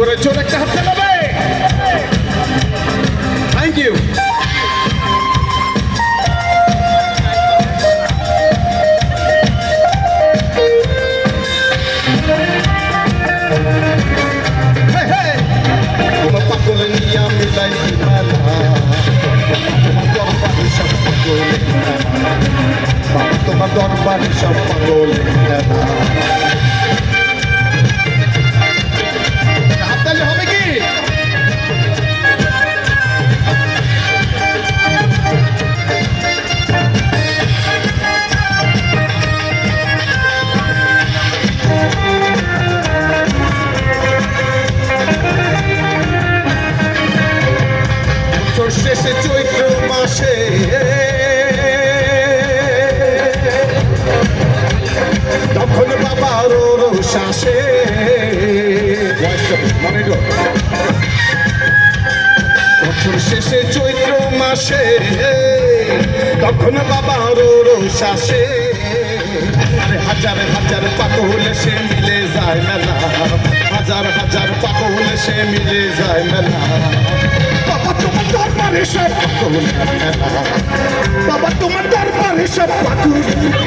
করে জোর একটা হাত চালাবে থ্যাংক ইউ তোমার দরবারে সব পাগল বাবা শেষে চৈত্র মাসে তখন বাবার শ্বাসে মনে বছর শেষে চৈত্র মাসে তখন বাবার আরে হাজার হাজার পাগল সে মিলে যায় মেলা। হাজার হাজার পাগল সে মিলে যায় মেলা। দরবারে সব বাবা তোমার দরবারে সব পাগল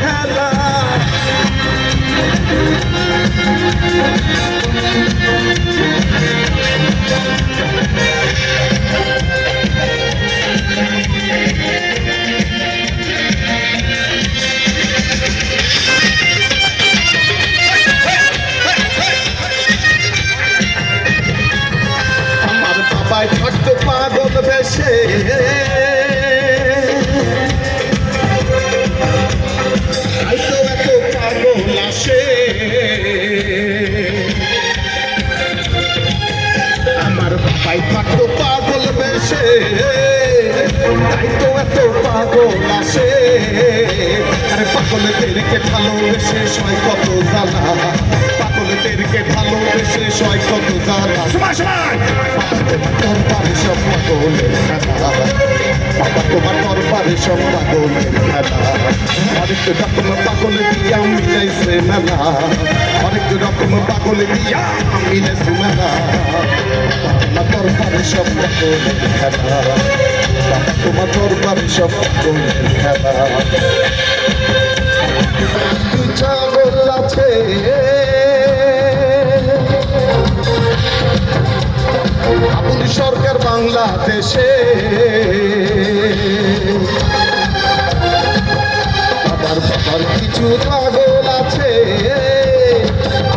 পাগল বেশে। এত পাগল আসে। আমার বাবাই থাকতো পাগল বেশে। তাইতো এত পাগল আসে। আরে পাগলদেরকে ভালোবেসে সয় কত জ্বালা। পাগলদেরকে ভালোবেসে সয় কত জ্বালা। সময় সময় পাগলের খেলা বাবা তোমার দরবারে সব পাগলের খেলা অনেক রকম পাগল দিয়া মিলাইছে মেলা অনেক রকম পাগল দিয়া মিলাইছে মেলা তোমার দরবারে সব পাগলের খেলা বাবা তোমার দরবারে সব পাগলের খেলা সরকার বাংলাদেশে। আবার বাবার কিছু পাগল আছে।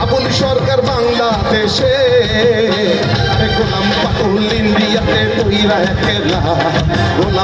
আবুল সরকার বাংলাদেশে। গোলাম পাগল ইন্ডিয়াতে কইরা খেলা গোলাম